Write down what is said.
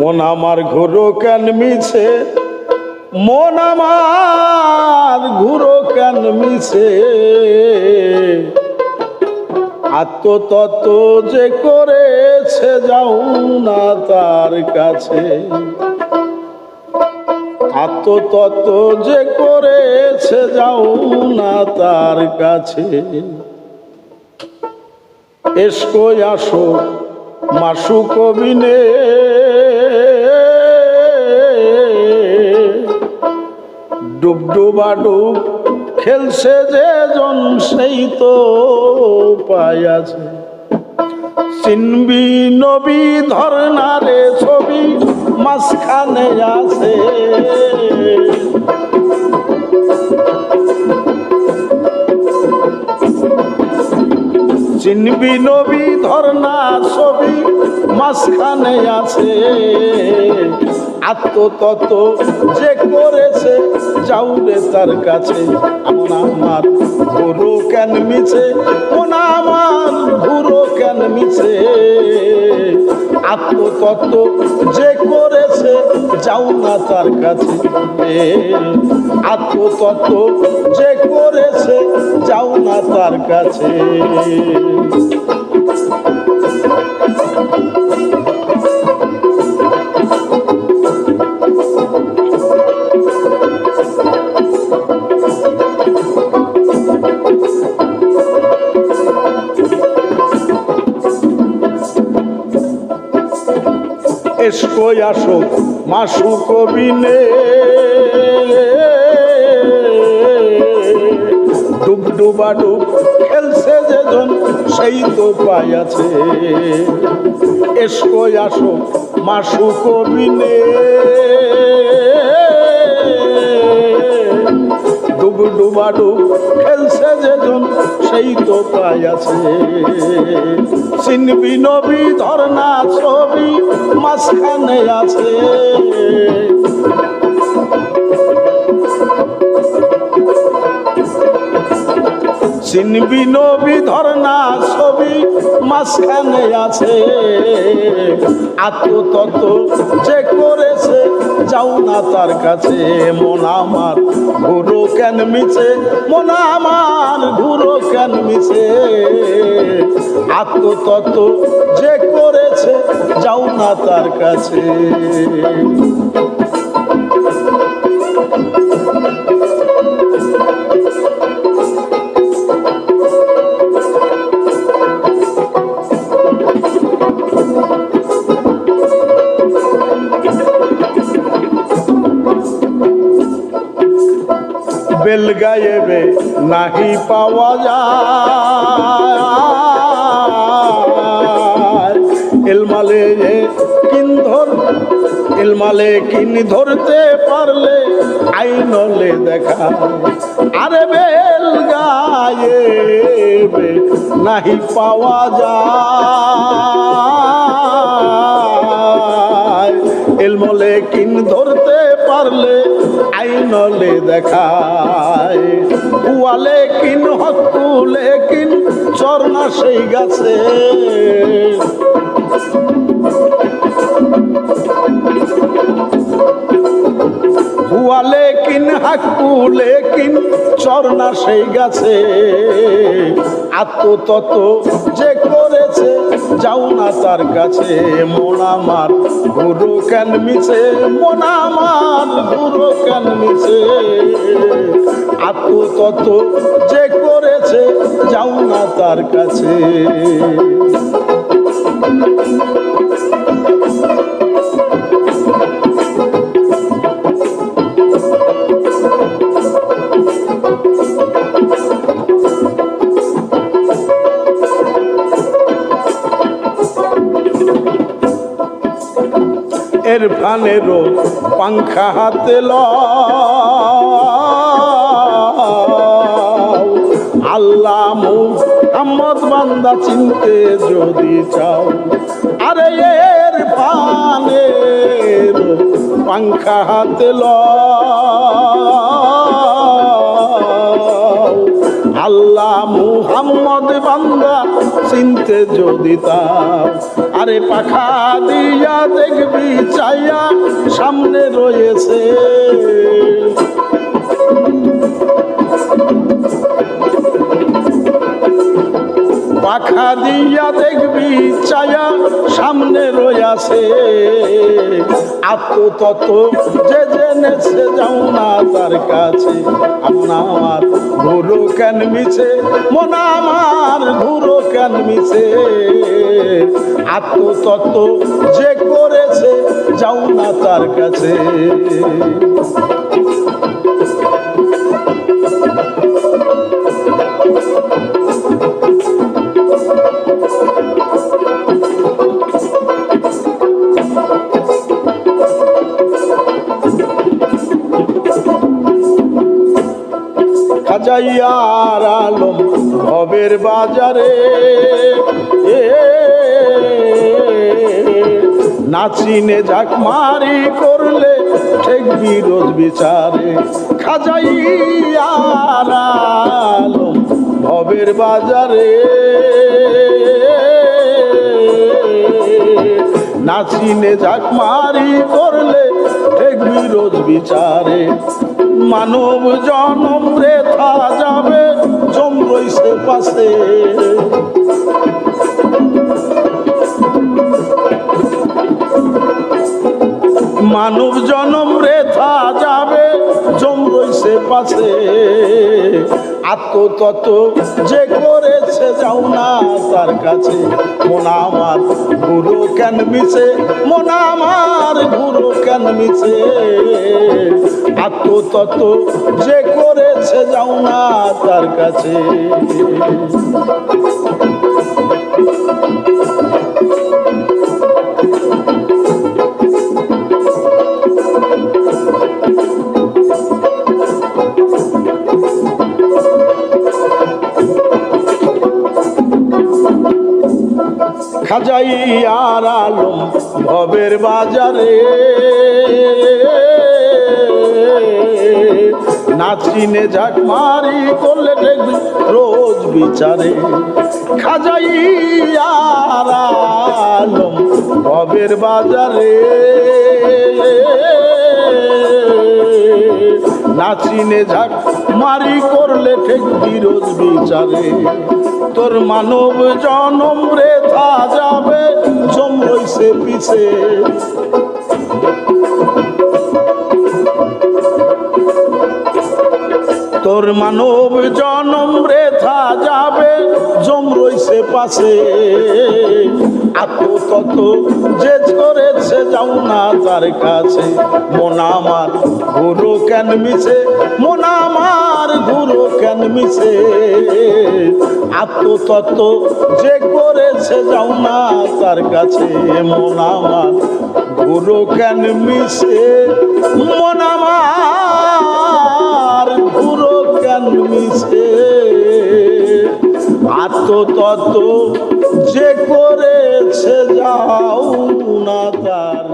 মন আমার ঘুরো কেন মিছে? মন আমার ঘুরো কেন মিছে? আত্মতত্ত্ব যে করেছে যাও না তার কাছে। আত্মতত্ত্ব যে করেছে যাও না তার কাছে। এসকো আসো, মাসু কবিনে। ডুব ডুবা খেলছে যে জন, সেই তো পাইয়াছে চিনবি নবী ধরনারে ছবি, মাঝখানে আছে। চিনবি নবী ধরনা ছবি, মাঝখানে আছে। আত্মতত যে করেছে যাউরে তার কাছে। এমন আমার গুরু কেন মিছে? কোন আমার গুরু কেন মিছে? আত্মতত্ত্ব যে করেছে যাও না তার কাছে। আত্মতত্ত্ব যে করেছে যাও না তার কাছে। এসকো আসো মাসু কবিনে ডুব ডুবা ডুব খেলছে যেজন, সেই তো পাইয়াছে এসকো আসো মাসু কবিনে খেলছে সেই তো পাইয়াছে চিনবি নবী ধরনা ছবি মাঝখানে আছে। চিনবি নবী ধরনা ছবি মাঝখানে আছে। আত্মতত্ত্ব যে করেছে যাও না তার কাছে। মন আমার ঘুরো কেন মিছে? মন আমার ঘুরো কেন মিছে? আত্মতত্ত্ব যে করেছে, যাও না তার কাছে। গায়েবে নাহি পাওয়া যায়। এলমালে কিন ধর, এলমালে কিন ধরতে পারলে আইনলে দেখা। আরে বেল গায়েবে নাহি পাওয়া যায়। এলমলে কিন ধরতে পারলে আইনলে দেখায়। কুয়ালে কিন, হকুলে কিন চরনা সেই গাছে। হুয়ালে কিন, হাকুলে কিন চরনা সেই গাছে। যে করেছে যাও না তার কাছে, মন আমার। গুরু কেন মিছে? মন আমার গুরু কেন মিছে? আত্মতত্ত্ব যে করেছে, যাও না তার কাছে। এর ফানেরও পাংখা হাতে ল আল্লাহ মুহাম্মদ বান্দা চিনতে যদি চাও, আরে এর ভানের পাংখা হাতে লও। চিনতে যদি তার আরে পাখা দিয়া দেখবি চাইয়া সামনে রয়েছে। পাখা দিয়া দেখবি চায়া সামনে রয়াছে আত্মতত্ত্ব যে জেনেছে যাও না তার কাছে। আমার ঘুরো কেন মিছে? মন আমার ঘুরো কেন মিছে? আত্মতত্ত্ব যে করেছে যাও না তার কাছে। খাজাইয়ার আলম ভবের বাজারে। নাচিনে ঝাকমারি করলে ঠেকবি রোজ বিচারে। খাজাইয়ার আলম বাজারে। নাচিনে ঝাকমারি করলে ঠেকবি রোজ বিচারে। মানব জনম রেখা যাবে জম রইছে পাশে। মানব জনম রেখা যাবে জম রইছে পাশে। আত্মতত্ত্ব যে করেছে যাও না তার কাছে। মন আমার গুরু কেন মিছে? মন আমার গুরু কেন মিছে? আত্ম তত যে করেছে যাও না তার কাছে। খাজাইয়ার আলম ভবের বাজারে। নাচিনে ঝাক মারি করলে দেখবি রোজ বিচারে। খাজাইয়ার আলম ভবের বাজারে। নাচিনে ঝাক মারি করলে ঠিক বিরোধ বিচারে। তোর মানব জনম রে যাবে জম পিছে। তোর মানব জনম রেথা যাবে, জম রইছে পাশে। আত্মতত্ত্ব যে করেছে যাও না তার কাছে। মন আমার গুরু কেন মিছে? মন আমার গুরু কেন মিছে? আত্মতত্ত্ব যে করেছে, যাও না তার কাছে। মন আমার গুরু কেন মিছে? মন আমার আত্মতত্ত্ব যে করেছে যাও না তার